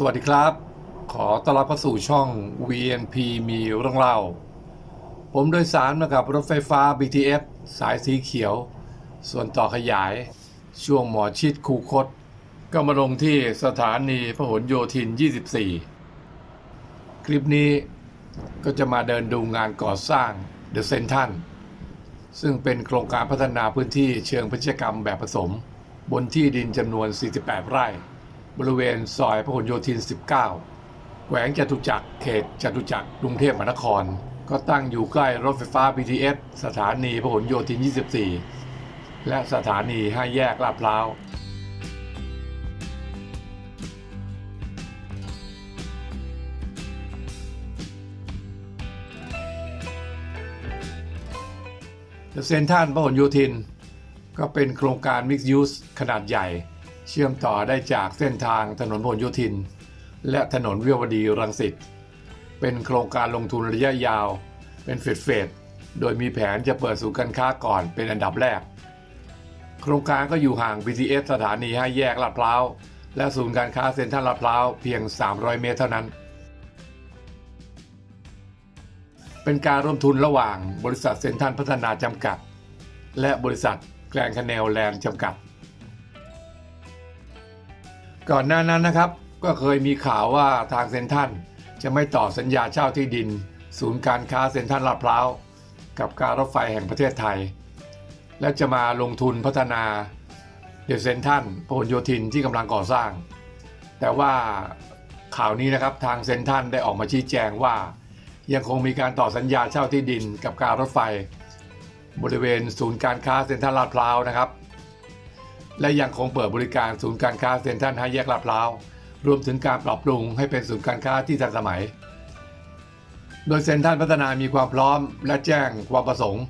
สวัสดีครับ ขอต้อนรับเข้าสู่ช่อง VNP มีเรื่องเล่า ผมโดยสารมากับรถไฟฟ้า BTS สายสีเขียว ส่วนต่อขยาย ช่วงหมอชิดคูคต ก็มาลงที่สถานีพหลโยธิน 24 คลิปนี้ก็จะมาเดินดูงานก่อสร้าง The c e n t r a l ซึ่งเป็นโครงการพัฒนาพื้นที่เชิงพาณิชกรรมแบบผสม บนที่ดินจำนวน 48 ไร่ บริเวณซอยพหลโยธิน 19 แขวงจตุจักรเขตจตุจักรกรุงเทพมหานคร ก็ตั้งอยู่ใกล้รถไฟฟ้า BTS สถานีพหลโยธิน 24 และสถานี5แยกลาดพร้าวเดอะเซนทันพหลโยธิน ก็เป็นโครงการ Mixed Use ขนาดใหญ่ เชื่อมต่อได้จากเส้นทางถนนพหลโยธิน และถนนวิภาวดีรังสิต เป็นโครงการลงทุนระยะยาว เป็นเฟสเฟสโดยมีแผนจะเปิดศูนย์การค้าก่อนเป็นอันดับแรก โครงการก็อยู่ห่าง BTS สถานี5แยกลาดพร้าว และศูนย์การค้าเซ็นทรัลลาดพร้าวเพียง 300 เมตรเท่านั้น เป็นการร่วมทุนระหว่างบริษัทเซ็นทรัลพัฒนาจำกัด และบริษัทแกลนคาเนลแลนด์จำกัด ก่อนหน้านั้นนะครับก็เคยมีข่าวว่าทางเซ็นทรัลจะไม่ต่อสัญญาเช่าที่ดิน ศูนย์การค้าเซ็นทรัลลาดพร้าว กับการรถไฟแห่งประเทศไทย และจะมาลงทุนพัฒนาเดอะเซ็นทรัลพหลโยธินที่กำลังก่อสร้าง แต่ว่าข่าวนี้นะครับทางเซ็นทรัลได้ออกมาชี้แจงว่า ยังคงมีการต่อสัญญาเช่าที่ดินกับการรถไฟ บริเวณศูนย์การค้าเซ็นทรัลลาดพร้าวนะครับ และยังคงเปิดบริการศูนย์การค้าเซ็นทรัลห้าแยกลาดพร้าว รวมถึงการปรับปรุงให้เป็นศูนย์การค้าที่ทันสมัย โดยเซ็นทรัลพัฒนามีความพร้อมและแจ้งความประสงค์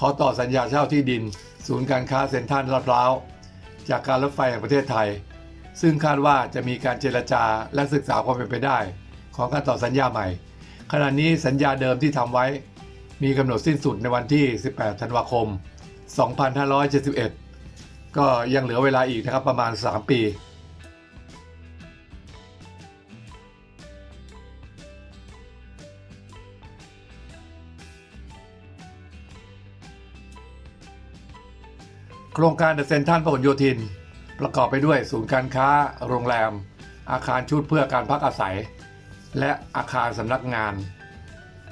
ขอต่อสัญญาเช่าที่ดิน ศูนย์การค้าเซ็นทรัลลาดพร้าว จากการรถไฟแห่งประเทศไทย ซึ่งคาดว่าจะมีการเจรจาและศึกษาความเป็นไปได้ ของการต่อสัญญาใหม่ ขณะนี้สัญญาเดิมที่ทำไว้ มีกำหนดสิ้นสุดในวันที่ 18 ธันวาคม 2571 ก็ยังเหลือเวลาอีกนะครับประมาณ 3 ปีโครงการเดอะเซนทันพหลโยธิน ประกอบไปด้วยศูนย์การค้า โรงแรม อาคารชุดเพื่อการพักอาศัย และอาคารสำนักงาน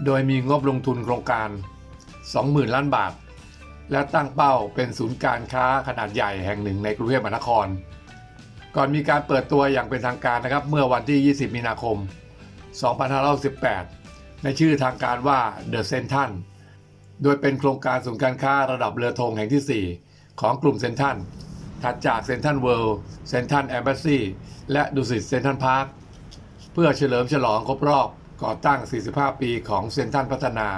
โดยมีงบลงทุนโครงการ 20,000 ล้านบาท และตั้งเป้าเป็นศูนย์การค้าขนาดใหญ่แห่งหนึ่งในกรุงเทพมหานคร ก่อนมีการเปิดตัวอย่างเป็นทางการนะครับ เมื่อวันที่ 20 มีนาคม 2518 ในชื่อทางการว่า The c e n t r a l โดยเป็นโครงการศูนย์การค้าระดับเรือธงแห่งที่ 4 ของกลุ่มเซนทรัลถัดจากเซนทรัลเวิลด์เซนทรัลแอมบ s ซีและดุสิตเซนทรัลพาร์คเพื่อเฉลิมฉลองครบรอบก่อตั้ง 45 ปีของเซนทรัลพัฒนา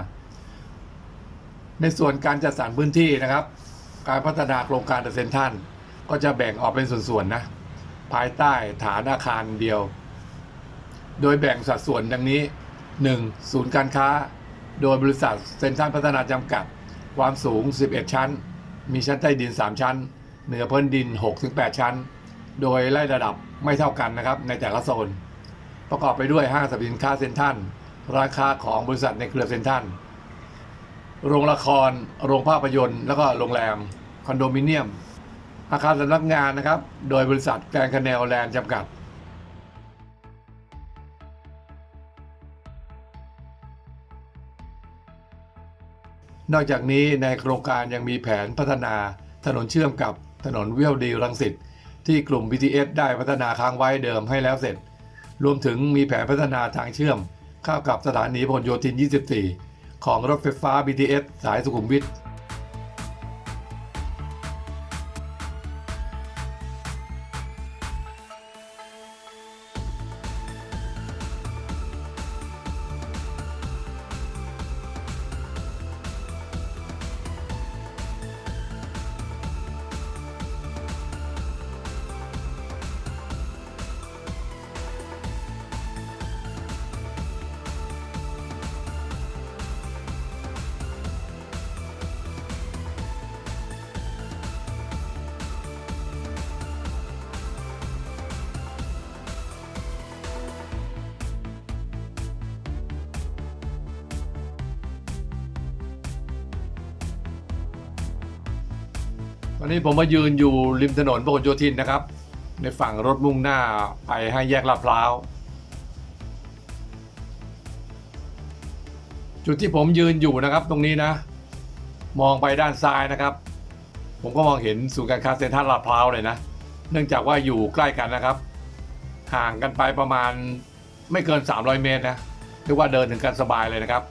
ในส่วนการจัดสรรพื้นที่นะครับ การพัฒนาโครงการเดอะเซ็นทรัลก็จะแบ่งออกเป็นส่วนๆนะภายใต้ฐานอาคารเดียว โดยแบ่งสัดส่วนดังนี้ 1. ศูนย์การค้า โดยบริษัทเซ็นทรัลพัฒนาจำกัด ความสูง 11 ชั้น มีชั้นใต้ดิน 3 ชั้น เหนือพื้นดิน 6-8 ชั้น โดยไล่ระดับไม่เท่ากันนะครับ ในแต่ละโซน ประกอบไปด้วยห้างสรรพสินค้าเซ็นทรัลร้านค้าของบริษัทในเครือเซ็นทรัล โรงละคร โรงภาพยนตร์แล้วก็โรงแรม คอนโดมิเนียม อาคารสำนักงานนะครับ โดยบริษัทแกรนคาเนลแลนด์จำกัด นอกจากนี้ในโครงการยังมีแผนพัฒนาถนนเชื่อมกับถนนเวิภาวดีรังสิตที่กลุ่ม BTS ได้พัฒนาค้างไว้เดิมให้แล้วเสร็จ รวมถึงมีแผนพัฒนาทางเชื่อมเข้ากับสถานีพหลโยธิน 24 ของรถไฟฟ้า BTS สายสุขุมวิท วันนี้ผมมายืนอยู่ริมถนนพหลโยธินนะครับ ในฝั่งรถมุ่งหน้าไปให้แยกลาดพร้าว จุดที่ผมยืนอยู่นะครับตรงนี้นะ มองไปด้านซ้ายนะครับ ผมก็มองเห็นศูนย์การค้าเซ็นทรัลลาดพร้าวเลยนะ เนื่องจากว่าอยู่ใกล้กันนะครับ ห่างกันไปประมาณไม่เกิน 300 เมตรนะเรียกว่าเดินถึงกันสบายเลยนะครับ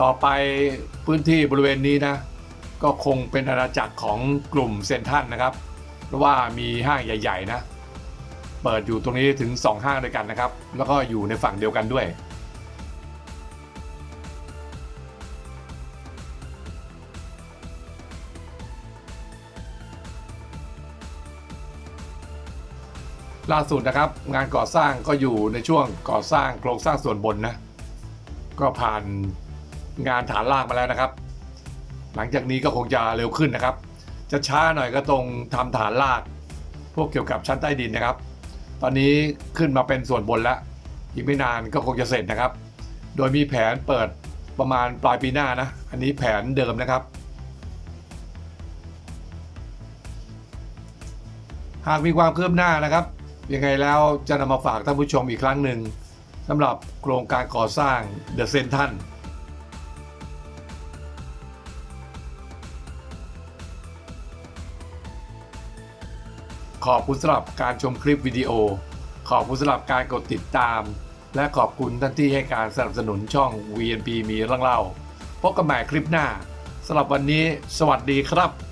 ต่อไปพื้นที่บริเวณนี้นะ ก็คงเป็นอาณาจักรของกลุ่มเซนทันนะครับ เพราะว่ามีห้างใหญ่ๆนะเปิดอยู่ตรงนี้ถึง 2 ห้างด้วยกันนะครับ แล้วก็อยู่ในฝั่งเดียวกันด้วย ล่าสุดนะครับ งานก่อสร้างก็อยู่ในช่วงก่อสร้างโครงสร้างส่วนบนนะ ก็ผ่านงานฐานรากมาแล้วนะครับ หลังจากนี้ก็คงจะเร็วขึ้นนะครับ จะช้าหน่อยก็ตรงทำฐานรากพวกเกี่ยวกับชั้นใต้ดินนะครับ ตอนนี้ขึ้นมาเป็นส่วนบนแล้วอีกไม่นานก็คงจะเสร็จนะครับ โดยมีแผนเปิดประมาณปลายปีหน้านะ อันนี้แผนเดิมนะครับ หากมีความคืบหน้านะครับ ยังไงแล้วจะนำมาฝากท่านผู้ชมอีกครั้งหนึ่งสำหรับโครงการก่อสร้างเดอะเซนทัน ขอบคุณสำหรับการชมคลิปวิดีโอ ขอบคุณสำหรับการกดติดตาม และขอบคุณท่านที่ให้การสนับสนุนช่อง VNP มีเรื่องเล่าพบกันใหม่คลิปหน้าสำหรับวันนี้ สวัสดีครับ